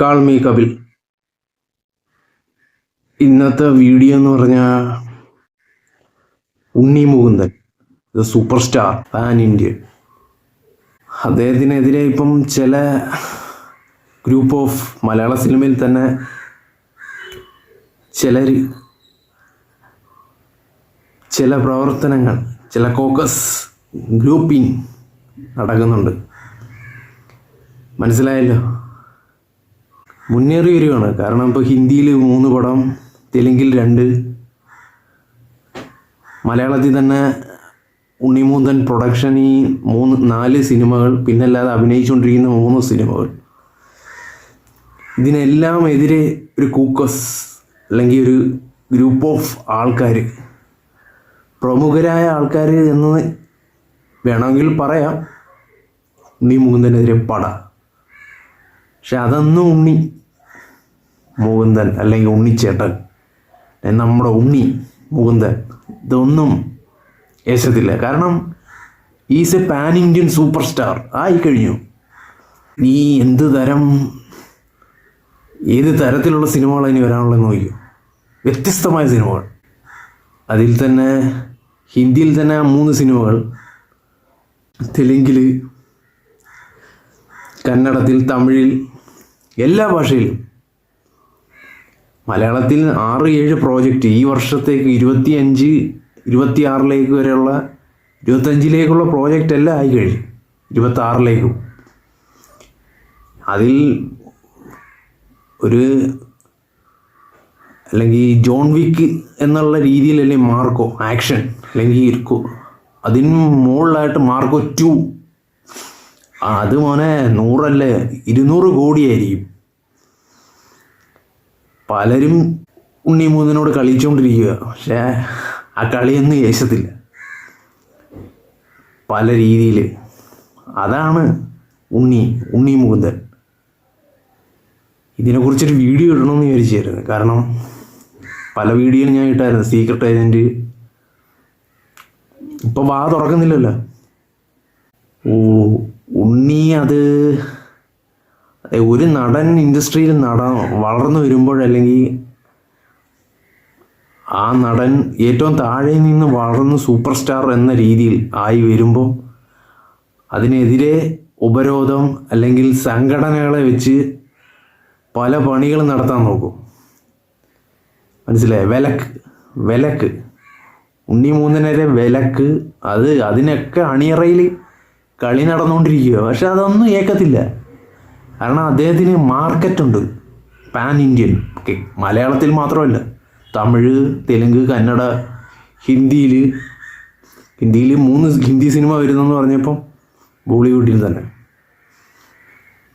Call me Kapil. ഇന്നത്തെ video എന്ന് പറഞ്ഞാൽ Unni Mukundan the super star pan India അദ്ദേഹത്തിനെതിരെ ഇപ്പം ചില ഗ്രൂപ്പ് ഓഫ് മലയാള സിനിമയിൽ തന്നെ ചിലർ ചില പ്രവർത്തനങ്ങൾ ചില കോക്കസ് ഗ്രൂപ്പിംഗ് നടക്കുന്നുണ്ട്. മനസ്സിലായല്ലോ? മുന്നേറി വരികയാണ് കാരണം ഇപ്പോൾ ഹിന്ദിയിൽ മൂന്ന് പടം തെലുങ്കിൽ രണ്ട്. മലയാളത്തിൽ തന്നെ ഉണ്ണിമൂന്തൻ പ്രൊഡക്ഷൻ ഈ മൂന്ന് നാല് സിനിമകൾ പിന്നെ അല്ലാതെ അഭിനയിച്ചുകൊണ്ടിരിക്കുന്ന മൂന്ന് സിനിമകൾ. ഇതിനെല്ലാം എതിരെ ഒരു കൂക്കസ് അല്ലെങ്കിൽ ഒരു ഗ്രൂപ്പ് ഓഫ് ആൾക്കാർ പ്രമുഖരായ ആൾക്കാർ എന്ന് വേണമെങ്കിൽ പറയാം ഉണ്ണി മുകുന്ദനെതിരെ പട. പക്ഷെ അതൊന്നും ഉണ്ണി മുകുന്ദൻ അല്ലെങ്കിൽ ഉണ്ണിച്ചേട്ടൻ. നമ്മുടെ ഉണ്ണി മുകുന്ദൻ. ഇതൊന്നും യേശത്തില്ല കാരണം is a pan Indian super star ആയി കഴിഞ്ഞു നീ എന്ത് തരം ഏത് തരത്തിലുള്ള സിനിമകളാണ് ഇനി വരാനുള്ളത് നോക്കിയോ വ്യത്യസ്തമായ സിനിമകൾ. അതിൽ തന്നെ ഹിന്ദിയിൽ തന്നെ മൂന്ന് സിനിമകൾ. തെലുങ്കിൽ കന്നഡത്തിൽ തമിഴിൽ എല്ലാ ഭാഷയിലും. മലയാളത്തിൽ ആറ് ഏഴ് പ്രോജക്റ്റ് ഈ വർഷത്തേക്ക് ഇരുപത്തി അഞ്ച് ഇരുപത്തി ഇരുപത്തിയാറിലേക്ക് വരെയുള്ള ഇരുപത്തഞ്ചിലേക്കുള്ള പ്രോജക്റ്റ് എല്ലാം ആയി കഴിഞ്ഞു. ഇരുപത്താറിലേക്കും അതിൽ ഒരു അല്ലെങ്കിൽ ജോൺ വിക്ക് എന്നുള്ള രീതിയിൽ അല്ലെങ്കിൽ മാർക്കോ ആക്ഷൻ അല്ലെങ്കിൽ ഇരിക്കോ. അതിന് മുകളിലായിട്ട് മാർക്കോ ടു അത് മോനെ നൂറല്ലേ ഇരുന്നൂറ് കോടിയായിരിക്കും. പലരും ഉണ്ണി മൂന്നിനോട് കളിച്ചുകൊണ്ടിരിക്കുക പക്ഷേ ആ കളിയൊന്നും യേശത്തില്ല. പല രീതിയിൽ അതാണ് ഉണ്ണി ഉണ്ണി മുകുന്ദൻ ഇതിനെക്കുറിച്ചൊരു വീഡിയോ ഇടണമെന്ന് വിചാരിച്ചായിരുന്നു. കാരണം പല വീഡിയോയും ഞാൻ ഇട്ടായിരുന്നു. സീക്രട്ട് ഏജന്റ് ഇപ്പം വാ തുറക്കുന്നില്ലല്ലോ. ഓ ഉണ്ണി അതെ, ഒരു നടൻ ഇൻഡസ്ട്രിയിൽ നട വളർന്നു വരുമ്പോഴല്ലെങ്കിൽ ആ നടൻ ഏറ്റവും താഴെ നിന്ന് വളർന്ന് സൂപ്പർ സ്റ്റാർ എന്ന രീതിയിൽ ആയി വരുമ്പോൾ അതിനെതിരെ ഉപരോധം അല്ലെങ്കിൽ സംഘടനകളെ വെച്ച് പല പണികൾ നടത്താൻ നോക്കും. മനസ്സിലായി? വിലക്ക് വിലക്ക്. ഉണ്ണി മൂന്നിനരെ വിലക്ക്. അത് അതിനൊക്കെ അണിയറയിൽ കളി നടന്നുകൊണ്ടിരിക്കുക പക്ഷെ അതൊന്നും ഏക്കത്തില്ല. കാരണം അദ്ദേഹത്തിന് മാർക്കറ്റുണ്ട് പാൻ ഇന്ത്യൻ ഓക്കെ മലയാളത്തിൽ മാത്രമല്ല തമിഴ് തെലുങ്ക് കന്നഡ ഹിന്ദിയിൽ ഹിന്ദിയിൽ മൂന്ന് ഹിന്ദി സിനിമ വരുന്നെന്ന് പറഞ്ഞപ്പം ബോളിവുഡിൽ തന്നെ.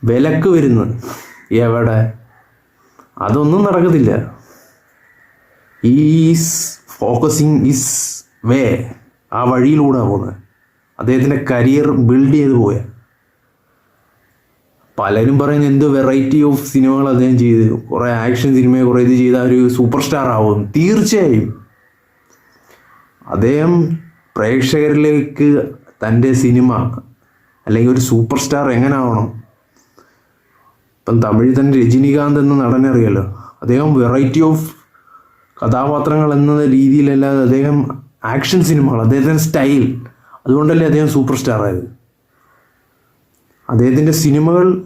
വിലക്ക് വരുന്നു എവിടെ? അതൊന്നും നടക്കത്തില്ല. ഈസ് ഫോക്കസിങ് ഇസ് വേ ആ വഴിയിലൂടെ പോകുന്നത്. അദ്ദേഹത്തിന്റെ കരിയർ ബിൽഡ് ചെയ്ത് പോയ പലരും പറയുന്നത് എന്തോ വെറൈറ്റി ഓഫ് സിനിമകൾ അദ്ദേഹം ചെയ്ത് കുറേ ആക്ഷൻ സിനിമ കുറേ ഇത് ചെയ്ത ഒരു സൂപ്പർ സ്റ്റാർ ആവും. തീർച്ചയായും. അദ്ദേഹം പ്രേക്ഷകരിലേക്ക് തന്റെ സിനിമ അല്ലെങ്കിൽ ഒരു സൂപ്പർ സ്റ്റാർ എങ്ങനെ ആവണം ഇപ്പം തമിഴിൽ തന്നെ രജനീകാന്ത് എന്ന നടനെ അറിയാലോ? അദ്ദേഹം വെറൈറ്റി ഓഫ് കഥാപാത്രങ്ങൾ എന്ന രീതിയിലല്ലാതെ അദ്ദേഹം ആക്ഷൻ സിനിമകൾ അദ്ദേഹത്തിന്റെ സ്റ്റൈൽ അതുകൊണ്ടല്ലേ അദ്ദേഹം സൂപ്പർ സ്റ്റാർ ആയത്. അദ്ദേഹത്തിന്റെ സിനിമകൾ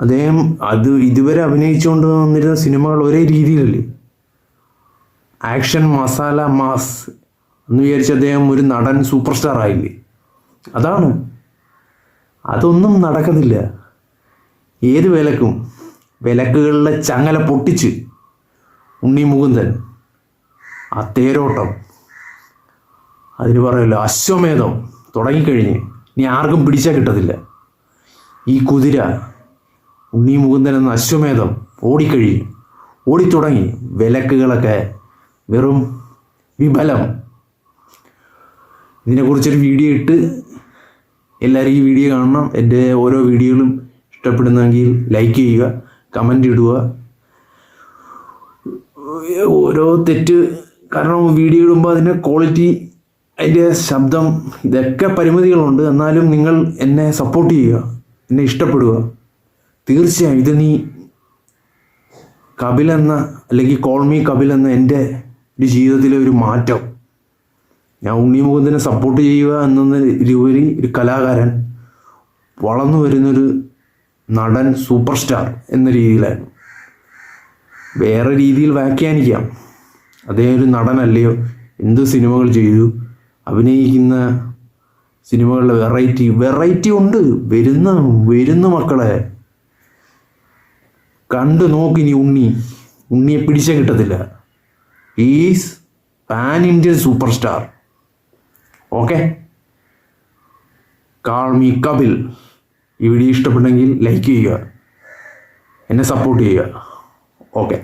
അദ്ദേഹം അത് ഇതുവരെ അഭിനയിച്ചുകൊണ്ട് വന്നിരുന്ന സിനിമകൾ ഒരേ രീതിയിലല്ലേ? ആക്ഷൻ മസാല മാസ് എന്ന് വിചാരിച്ച് അദ്ദേഹം ഒരു നടൻ സൂപ്പർ സ്റ്റാർ ആയില്ലേ? അതാണ്. അതൊന്നും നടക്കത്തില്ല ഏത് വിലക്കും? വിലക്കുകളിലെ ചങ്ങല പൊട്ടിച്ച് ഉണ്ണി മുകുന്ദൻ ആ തേരോട്ടം. അതിന് പറയുമല്ലോ അശ്വമേധം തുടങ്ങിക്കഴിഞ്ഞ് ഇനി ആർക്കും പിടിച്ചാൽ കിട്ടത്തില്ല. ഈ കുതിര ഉണ്ണി മുകുന്ദൻ എന്ന അശ്വമേധം ഓടിക്കഴിഞ്ഞു. ഓടിത്തുടങ്ങി വിലക്കുകളൊക്കെ വെറും വിഫലം. ഇതിനെക്കുറിച്ചൊരു വീഡിയോ ഇട്ട് എല്ലാവരും ഈ വീഡിയോ കാണണം. എന്റെ ഓരോ വീഡിയോകളും ഇഷ്ടപ്പെടുന്നെങ്കിൽ ലൈക്ക് ചെയ്യുക കമന്റ് ഇടുക. ഓരോ തെറ്റ് കാരണം വീഡിയോ ഇടുമ്പോൾ അതിന്റെ ക്വാളിറ്റി അതിന്റെ ശബ്ദം ഇതൊക്കെ പരിമിതികളുണ്ട്. എന്നാലും നിങ്ങൾ എന്നെ സപ്പോർട്ട് ചെയ്യുക എന്നെ ഇഷ്ടപ്പെടുക. തീർച്ചയായും ഇത് നീ കപിൽ എന്ന അല്ലെങ്കിൽ കോൾമി കപിൽ എന്ന എന്റെ ഒരു ജീവിതത്തിലെ ഒരു മാറ്റം. ഞാൻ ഉണ്ണി മുകുന്ദനെ സപ്പോർട്ട് ചെയ്യുക എന്നതിലുപരി ഒരു കലാകാരൻ വളർന്നു വരുന്നൊരു നടൻ സൂപ്പർ സ്റ്റാർ എന്ന രീതിയിലായിരുന്നു. വേറെ രീതിയിൽ വ്യാഖ്യാനിക്കാം. അദ്ദേഹം ഒരു നടനല്ലയോ എന്ത് സിനിമകൾ ചെയ്തു അഭിനയിക്കുന്ന സിനിമകളിലെ വെറൈറ്റി വെറൈറ്റി ഉണ്ട്. വരുന്ന വരുന്ന മക്കളെ കണ്ടു നോക്കിനി ഉണ്ണി. ഉണ്ണിയെ പിടിച്ചേ കിട്ടത്തില്ല. Is pan Indian super star okay call me Kapil ഈ വീഡിയോ ഇഷ്ടപ്പെട്ടെങ്കിൽ ലൈക്ക് ചെയ്യുക. എന്നെ സപ്പോർട്ട് ചെയ്യുക. ഓക്കെ